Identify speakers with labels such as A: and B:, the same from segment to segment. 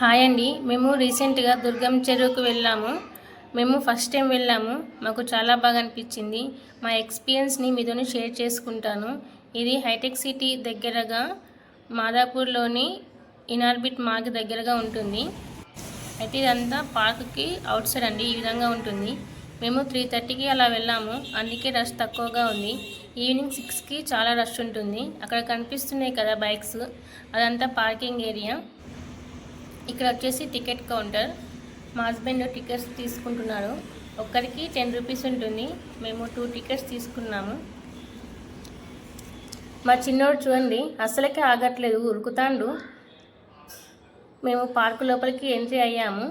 A: Hi అండి. మేము రీసెంట్గా దుర్గం చెరువుకు వెళ్ళాము. మేము ఫస్ట్ టైం వెళ్ళాము. మాకు చాలా బాగా అనిపించింది. మా ఎక్స్పీరియన్స్ని మీతోని షేర్ చేసుకుంటాను. ఇది హైటెక్ సిటీ దగ్గరగా మాదాపూర్లోని ఇనార్బిట్ మార్గ్ దగ్గరగా ఉంటుంది. అయితే ఇదంతా పార్క్కి అవుట్ సైడ్ అండి. ఈ విధంగా ఉంటుంది. మేము త్రీ థర్టీకి అలా వెళ్ళాము. అందుకే రష్ తక్కువగా ఉంది. ఈవినింగ్ సిక్స్కి చాలా రష్ ఉంటుంది. అక్కడ కనిపిస్తున్నాయి కదా బైక్స్. అదంతా పార్కింగ్ ఏరియా. ఇక్కడ వచ్చేసి టికెట్ కౌంటర్. మా హస్బెండ్ టికెట్స్ తీసుకుంటున్నాడు ఒక్కరికి టెన్ రూపీస్ ఉంటుంది. మేము టూ టికెట్స్ తీసుకున్నాము. మా చిన్నోడు చూడండి అసలకే ఆగట్లేదు ఉరుకుతాండు. మేము పార్కు లోపలికి ఎంట్రీ అయ్యాము.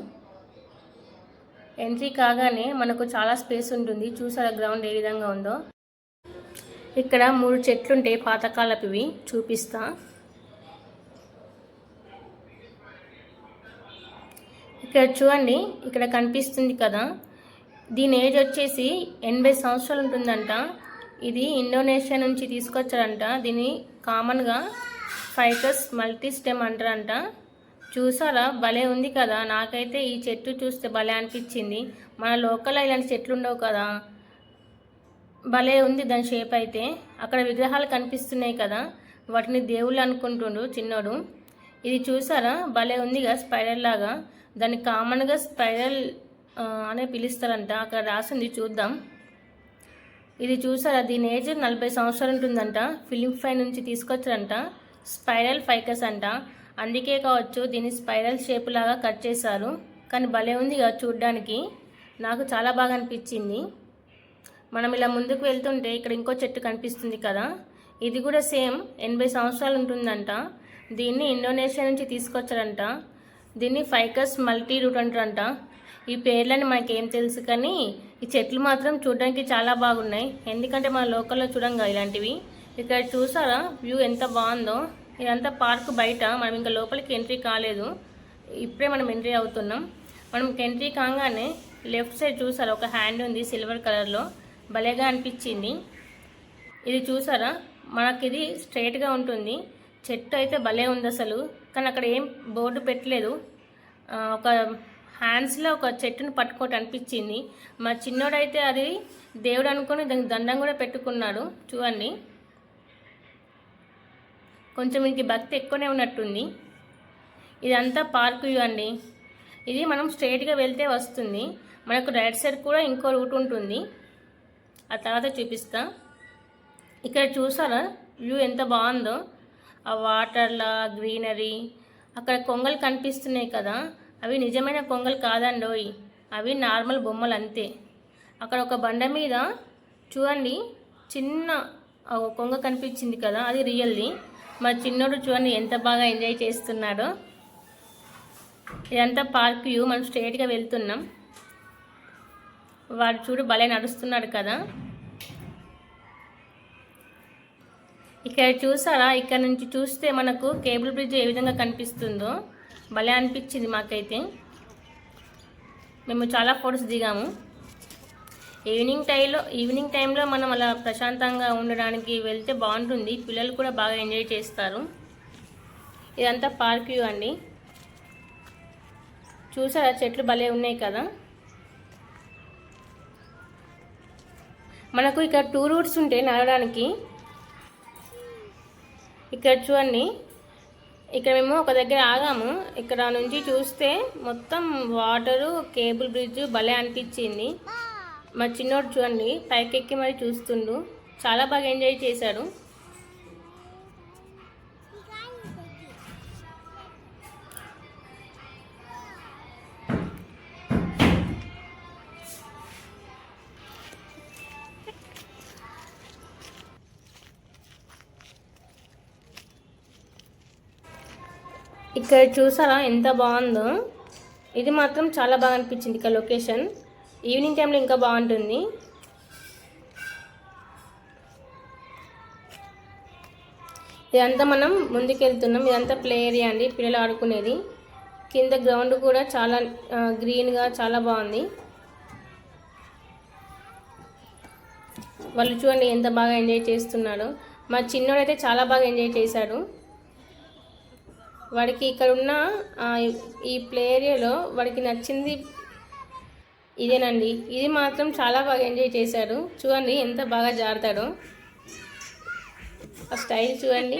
A: ఎంట్రీ కాగానే మనకు చాలా స్పేస్ ఉంటుంది. చూసారా గ్రౌండ్ ఏ విధంగా ఉందో? ఇక్కడ మూడు చెట్లుంటాయి పాతకాలపువి పాతకాలపివి చూపిస్తా. ఇక్కడ చూడండి ఇక్కడ కనిపిస్తుంది కదా. దీని ఏజ్ వచ్చేసి ఎనభై సంవత్సరాలు ఉంటుందంట. ఇది ఇండోనేషియా నుంచి తీసుకొచ్చారంట. దీన్ని కామన్గా ఫైకస్ మల్టీ స్టెమ్ అంటారంట. చూసారా? భలే ఉంది కదా. నాకైతే ఈ చెట్టు చూస్తే భలే అనిపించింది. మన లోకల్లో ఇలాంటి చెట్లు ఉండవు కదా. భలే ఉంది దాని షేప్ అయితే. అక్కడ విగ్రహాలు కనిపిస్తున్నాయి కదా. వాటిని దేవుళ్ళు అనుకుంటుండు చిన్నోడు. ఇది చూసారా? భలే ఉందిగా స్పైరల్ లాగా. దాన్ని కామన్గా స్పైరల్ అనే పిలుస్తారంట. అక్కడ రాసింది చూద్దాం. ఇది చూసారా? దీని ఏజ్ నలభై సంవత్సరాలు ఉంటుందంట. ఫిలిం ఫై నుంచి తీసుకొచ్చారంట. స్పైరల్ ఫైకస్ అంట. అందుకే కావచ్చు దీన్ని స్పైరల్ షేప్ లాగా కట్ చేశారు. కానీ భలే ఉంది కదా చూడ్డానికి. నాకు చాలా బాగా అనిపించింది. మనం ఇలా ముందుకు వెళ్తుంటే ఇక్కడ ఇంకో చెట్టు కనిపిస్తుంది కదా. ఇది కూడా సేమ్ ఎనభై సంవత్సరాలు ఉంటుందంట. దీన్ని ఇండోనేషియా నుంచి తీసుకొచ్చారంట. దీన్ని ఫైకస్ మల్టీ రూట్ అంటారంట. ఈ పేర్లని మనకేం తెలుసు కానీ ఈ చెట్లు మాత్రం చూడడానికి చాలా బాగున్నాయి. ఎందుకంటే మన లోకల్లో చూడంగా ఇలాంటివి. ఇక్కడ చూసారా? వ్యూ ఎంత బాగుందో. ఇదంతా పార్క్ బయట. మనం ఇంకా లోపలికి ఎంట్రీ కాలేదు. ఇప్పుడే మనం ఎంట్రీ అవుతున్నాం. మనం ఎంట్రీ కాగానే లెఫ్ట్ సైడ్ చూసారా? ఒక హ్యాండ్ ఉంది సిల్వర్ కలర్లో. భలేగా అనిపించింది. ఇది చూసారా? మనకి ఇది స్ట్రైట్గా ఉంటుంది. చెట్టు అయితే భలే ఉంది అసలు. కానీ అక్కడ ఏం బోర్డు పెట్టలేదు. ఒక హ్యాండ్స్లో ఒక చెట్టును పట్టుకోవటం అనిపించింది. మా చిన్నోడైతే అది దేవుడు అనుకొని దానికి దండం కూడా పెట్టుకున్నాడు. చూడండి. కొంచెం ఇంక భక్తి ఎక్కువనే ఉన్నట్టుంది. ఇదంతా పార్క్ వ్యూ అండి. ఇది మనం స్ట్రైట్గా వెళ్తే వస్తుంది. మనకు రైట్ సైడ్ కూడా ఇంకో రూట్ ఉంటుంది. ఆ తర్వాత చూపిస్తా. ఇక్కడ చూసారా? వ్యూ ఎంత బాగుందో. ఆ వాటర్లా గ్రీనరీ. అక్కడ కొంగలు కనిపిస్తున్నాయి కదా అవి నిజమైన కొంగలు కాదండోయ్. అవి నార్మల్ బొమ్మలు అంతే అక్కడ ఒక బండ మీద చూడండి చిన్న కొంగ కనిపించింది కదా అది రియల్ది. మా చిన్నోడు చూడండి ఎంత బాగా ఎంజాయ్ చేస్తున్నాడో. ఇదంతా పార్క్ వ్యూ మనం స్ట్రైట్గా వెళ్తున్నాం. వాడు చూడు భలే నడుస్తున్నాడు కదా. ఇక్కడ చూసారా? ఇక్కడ నుంచి చూస్తే మనకు కేబుల్ బ్రిడ్జ్ ఏ విధంగా కనిపిస్తుందో? భలే అనిపించింది మాకైతే. మేము చాలా ఫొటోస్ దిగాము. ఈవినింగ్ టైంలో ఈవినింగ్ టైంలో మనం అలా ప్రశాంతంగా ఉండడానికి వెళ్తే బాగుంటుంది. పిల్లలు కూడా బాగా ఎంజాయ్ చేస్తారు. ఇదంతా పార్క్ వ్యూ అండి. చూసారా? చెట్లు భలే ఉన్నాయి కదా? మనకు ఇక్కడ టూ రూట్స్ ఉంటాయి నడవడానికి. ఇక్కడ చూడండి. ఇక్కడ మేము ఒక దగ్గర ఆగాము. ఇక్కడ నుంచి చూస్తే మొత్తం వాటరు కేబుల్ బ్రిడ్జ్ భలే అనిపించింది. మా చిన్నోడు చూడండి పైకెక్కి మరి చూస్తుండు. చాలా బాగా ఎంజాయ్ చేశాడు. ఇక్కడ చూసారా ఎంత బాగుందో. ఇది మాత్రం చాలా బాగా అనిపించింది ఇక్కడ లొకేషన్. ఈవినింగ్ టైంలో ఇంకా బాగుంటుంది. ఇదంతా మనం ముందుకెళ్తున్నాం. ఇదంతా ప్లే ఏరియా అండి పిల్లలు ఆడుకునేది. కింద గ్రౌండ్ కూడా చాలా గ్రీన్గా చాలా బాగుంది. వాళ్ళు చూడండి ఎంత బాగా ఎంజాయ్ చేస్తున్నాడో. మా చిన్నోడైతే చాలా బాగా ఎంజాయ్ చేశాడు. వాడికి ఇక్కడ ఉన్న ఆ, ఈ ప్లే ఏరియాలో వాడికి నచ్చింది ఇదేనండి. ఇది మాత్రం చాలా బాగా ఎంజాయ్ చేశాడు. చూడండి ఎంత బాగా జారుతాడో. ఆ స్టైల్ చూడండి.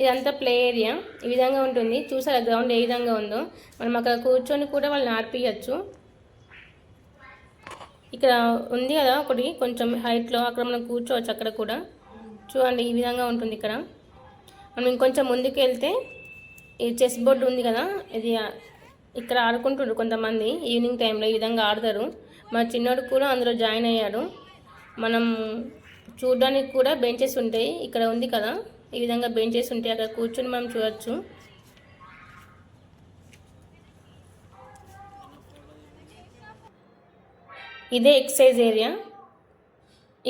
A: ఇదంతా ప్లే ఏరియా ఈ విధంగా ఉంటుంది. చూసారా గ్రౌండ్ ఏ విధంగా ఉందో. మనం అక్కడ కూర్చొని కూడా వాళ్ళని ఆర్పియచ్చు. ఇక్కడ ఉంది కదా ఒకటి. కొంచెం హైట్లో అక్కడ మనం కూర్చోవచ్చు అక్కడ కూడా. చూడండి ఈ విధంగా ఉంటుంది ఇక్కడ. మనం ఇంకొంచెం ముందుకు వెళ్తే ఈ చెస్ బోర్డు ఉంది కదా ఇది ఇక్కడ ఆడుకుంటుండ్రు కొంతమంది ఈవినింగ్ టైంలో ఈ విధంగా ఆడతారు. మా చిన్నోడు కూడా అందులో జాయిన్ అయ్యాడు. మనం చూడడానికి కూడా బెంచెస్ ఉంటాయి. ఇక్కడ ఉంది కదా ఈ విధంగా బెంచెస్ ఉంటాయి. అక్కడ కూర్చొని మనం చూడొచ్చు. ఇదే ఎక్సైజ్ ఏరియా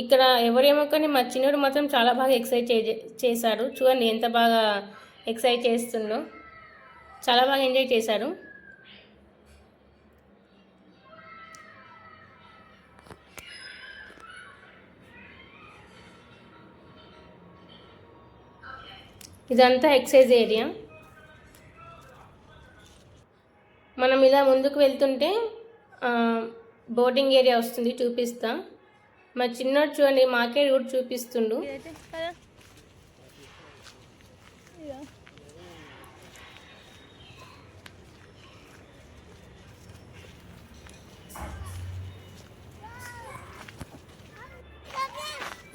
A: ఇక్కడ ఎవరేమో కానీ మా చిన్నోడు మాత్రం చాలా బాగా ఎక్సర్సైజ్ చే చేశారు. చూడండి ఎంత బాగా ఎక్సైజ్ చేస్తుందో చాలా బాగా ఎంజాయ్ చేశారు. ఇదంతా ఎక్సర్సైజ్ ఏరియా. మనం ఇలా ముందుకు వెళ్తుంటే బోటింగ్ ఏరియా వస్తుంది చూపిస్తా. మా చిన్నోడు చూడండి మాకే రూట్ చూపిస్తుండు.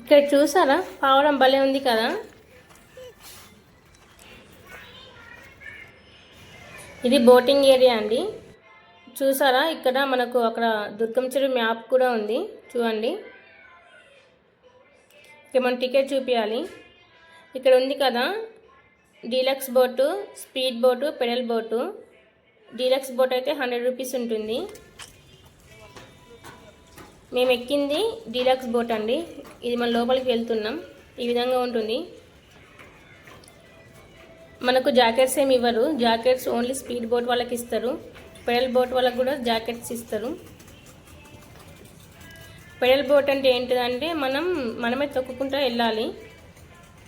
A: ఇక్కడ చూసారా? పావడం భలే ఉంది కదా? ఇది బోటింగ్ ఏరియా అండి. చూసారా? ఇక్కడ మనకు అక్కడ దుర్గం చెరువు మ్యాప్ కూడా ఉంది. చూడండి. ఇక్కడ మనం టికెట్ చూపించాలి ఇక్కడ ఉంది కదా deluxe boat speed boat pedal boat. Deluxe boat అయితే హండ్రెడ్ రూపీస్ ఉంటుంది. మేము ఎక్కింది డీలక్స్ బోట్ అండి. ఇది మన లోపలికి వెళ్తున్నాం. ఈ విధంగా ఉంటుంది. మనకు జాకెట్స్ ఏమి ఇవ్వరు. జాకెట్స్ ఓన్లీ స్పీడ్ బోట్ వాళ్ళకి ఇస్తారు. పెడల్ బోట్ వాళ్ళకి కూడా జాకెట్స్ ఇస్తారు. పెడల్ బోట్ అంటే ఏంటిదంటే మనం మనమే తొక్కుకుంటూ వెళ్ళాలి.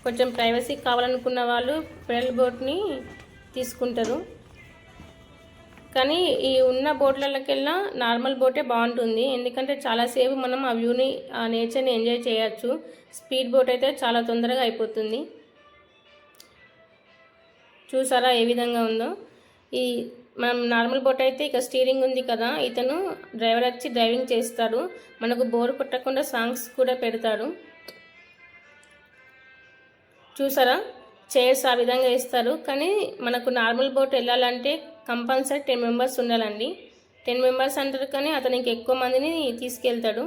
A: కొంచెం ప్రైవసీ కావాలనుకున్న వాళ్ళు పెడల్ బోట్ని తీసుకుంటారు. కానీ ఈ ఉన్న బోట్లకెల్లా నార్మల్ బోటే బాగుంటుంది. ఎందుకంటే చాలాసేపు మనం ఆ వ్యూని ఆ నేచర్ని ఎంజాయ్ చేయొచ్చు. స్పీడ్ బోట్ అయితే చాలా తొందరగా అయిపోతుంది. చూసారా ఏ విధంగా ఉందో? ఈ మనం నార్మల్ బోట్ అయితే ఇక స్టీరింగ్ ఉంది కదా ఇతను డ్రైవర్ వచ్చి డ్రైవింగ్ చేస్తాడు. మనకు బోర్ కొట్టకుండా సాంగ్స్ కూడా పెడతాడు. చూసారా? చైర్స్ ఆ విధంగా ఇస్తారు కానీ మనకు నార్మల్ బోట్ వెళ్ళాలంటే కంపల్సరీ టెన్ మెంబర్స్ ఉండాలండి. టెన్ మెంబర్స్ అంటారు కానీ అతనికి ఎక్కువ మందిని తీసుకెళ్తాడు.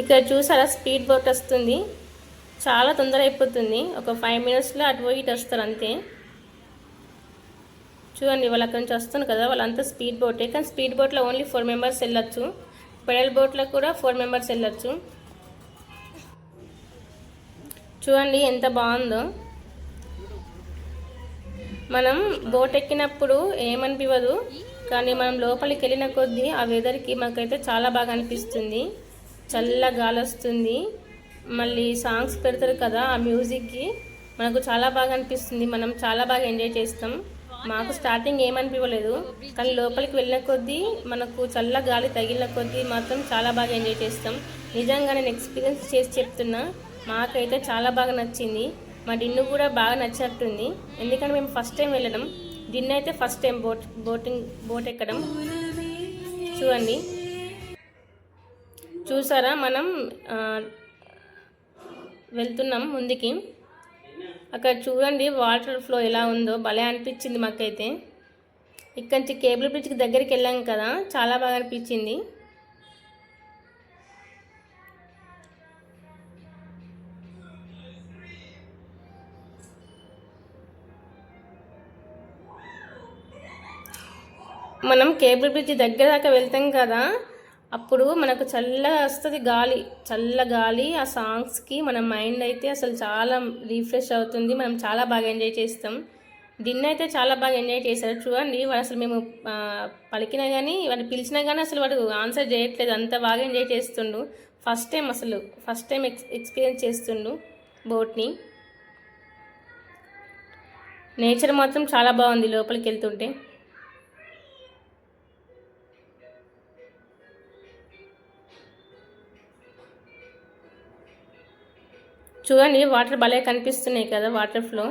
A: ఇక్కడ చూసారా? స్పీడ్ బోట్ వస్తుంది. చాలా తొందర అయిపోతుంది ఒక ఫైవ్ మినిట్స్లో అటు పోయి ఇటు వస్తారు అంతే. చూడండి వాళ్ళు అక్కడి నుంచి వస్తాను కదా వాళ్ళంతా స్పీడ్ బోటే కానీ స్పీడ్ బోట్లో ఓన్లీ ఫోర్ మెంబర్స్ వెళ్ళొచ్చు. పెడల్ బోట్లో కూడా ఫోర్ మెంబర్స్ వెళ్ళొచ్చు. చూడండి ఎంత బాగుందో. మనం బోట్ ఎక్కినప్పుడు ఏమనిపించదు కానీ మనం లోపలికి వెళ్ళిన కొద్దీ ఆ వెదర్కి మాకైతే చాలా బాగా అనిపిస్తుంది. చల్ల గాలి వస్తుంది. మళ్ళీ సాంగ్స్ పెడతారు కదా ఆ మ్యూజిక్కి మనకు చాలా బాగా అనిపిస్తుంది. మనం చాలా బాగా ఎంజాయ్ చేస్తాం. మాకు స్టార్టింగ్ ఏమనిపించలేదు కానీ లోపలికి వెళ్ళిన కొద్దీ మనకు చల్ల గాలి తగిలిన కొద్దీ మాత్రం చాలా బాగా ఎంజాయ్ చేస్తాం. నిజంగా నేను ఎక్స్పీరియన్స్ చేసి చెప్తున్నా మాకైతే చాలా బాగా నచ్చింది. మా డిన్ను కూడా బాగా నచ్చినట్టుంది. ఎందుకంటే మేము ఫస్ట్ టైం వెళ్ళడం. డిన్ను అయితే first time boat boating boat ఎక్కడం. చూడండి. చూసారా? మనం వెళ్తున్నాం ముందుకి. అక్కడ చూడండి వాటర్ ఫ్లో ఎలా ఉందో. భలే అనిపించింది మాకైతే. ఇక్కడి నుంచి కేబుల్ బ్రిడ్జ్కి దగ్గరికి వెళ్ళాం కదా. చాలా బాగా అనిపించింది. మనం కేబుల్ బ్రిడ్జ్ దగ్గర దాకా వెళ్తాం కదా. అప్పుడు మనకు చల్లగా వస్తుంది గాలి. చల్ల గాలి ఆ సాంగ్స్కి మన మైండ్ అయితే అసలు చాలా రీఫ్రెష్ అవుతుంది. మనం చాలా బాగా ఎంజాయ్ చేస్తాం. డిన్ అయితే చాలా బాగా ఎంజాయ్ చేశారు. చూడండి వాడు అసలు మేము పలికినా కానీ వాడిని పిలిచినా కానీ అసలు వాడు ఆన్సర్ చేయట్లేదు. అంత బాగా ఎంజాయ్ చేస్తుండు. ఫస్ట్ టైం అసలు ఫస్ట్ టైం ఎక్స్ ఎక్స్పీరియన్స్ చేస్తుండు బోట్ని. నేచర్ మాత్రం చాలా బాగుంది లోపలికి వెళ్తుంటే. చూడండి వాటర్ భలే కనిపిస్తున్నాయి కదా వాటర్ ఫ్లో.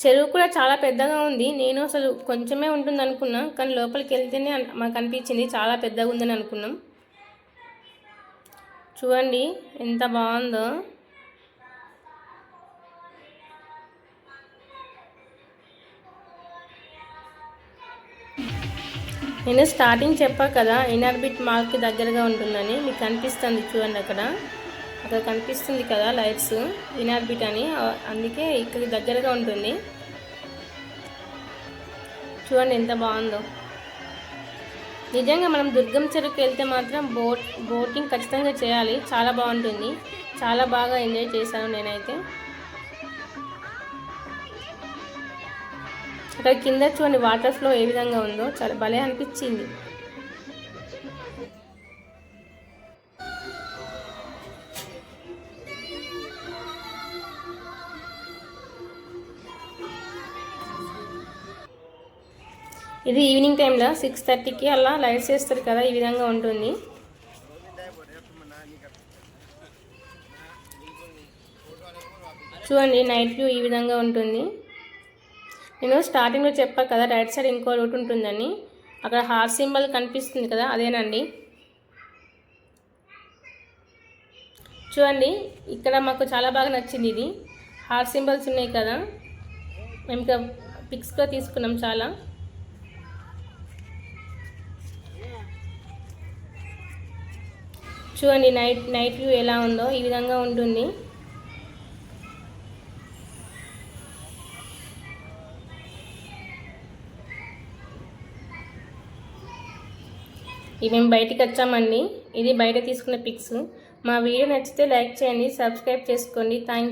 A: చెరువు కూడా చాలా పెద్దగా ఉంది. నేను అసలు కొంచెమే ఉంటుంది అనుకున్నా కానీ లోపలికి వెళ్తేనే మాకు అనిపించింది చాలా పెద్దగా ఉందని అనుకున్నాం. చూడండి ఎంత బాగుందో. నేను స్టార్టింగ్ చెప్పా కదా ఇన్ఆర్బిట్ మాల్కి దగ్గరగా ఉంటుందని మీకు కనిపిస్తుంది చూడండి అక్కడ. అక్కడ కనిపిస్తుంది కదా లైట్స్ ఇన్ఆర్బిట్ అని. అందుకే ఇక్కడికి దగ్గరగా ఉంటుంది. చూడండి ఎంత బాగుందో. నిజంగా మనం దుర్గం చెరువుకి వెళ్తే మాత్రం బోట్ బోటింగ్ ఖచ్చితంగా చేయాలి. చాలా బాగుంటుంది. చాలా బాగా ఎంజాయ్ చేశాను నేనైతే. అక్కడ కింద చూడండి వాటర్ ఫ్లో ఏ విధంగా ఉందో. చాలా భలే అనిపించింది. ఇది ఈవినింగ్ టైంలో సిక్స్ థర్టీకి అలా లైట్స్ వేస్తారు కదా ఈ విధంగా ఉంటుంది. చూడండి నైట్ వ్యూ ఈ విధంగా ఉంటుంది. నేను స్టార్టింగ్లో చెప్పాను కదా రైట్ సైడ్ ఇంకో రూట్ ఉంటుందని. అక్కడ హార్ సింబల్ కనిపిస్తుంది కదా అదేనండి. చూడండి ఇక్కడ మాకు చాలా బాగా నచ్చింది ఇది. హార్ సింబల్స్ ఉన్నాయి కదా. మేము ఇక పిక్స్గా తీసుకున్నాం చాలా. చూడండి నైట్ నైట్ వ్యూ ఎలా ఉందో ఈ విధంగా ఉంటుంది. ఇవి మేము బయటికి వచ్చామండి. ఇది బయట తీసుకున్న పిక్స్. మా వీడియో నచ్చితే లైక్ చేయండి సబ్స్క్రైబ్ చేసుకోండి. థ్యాంక్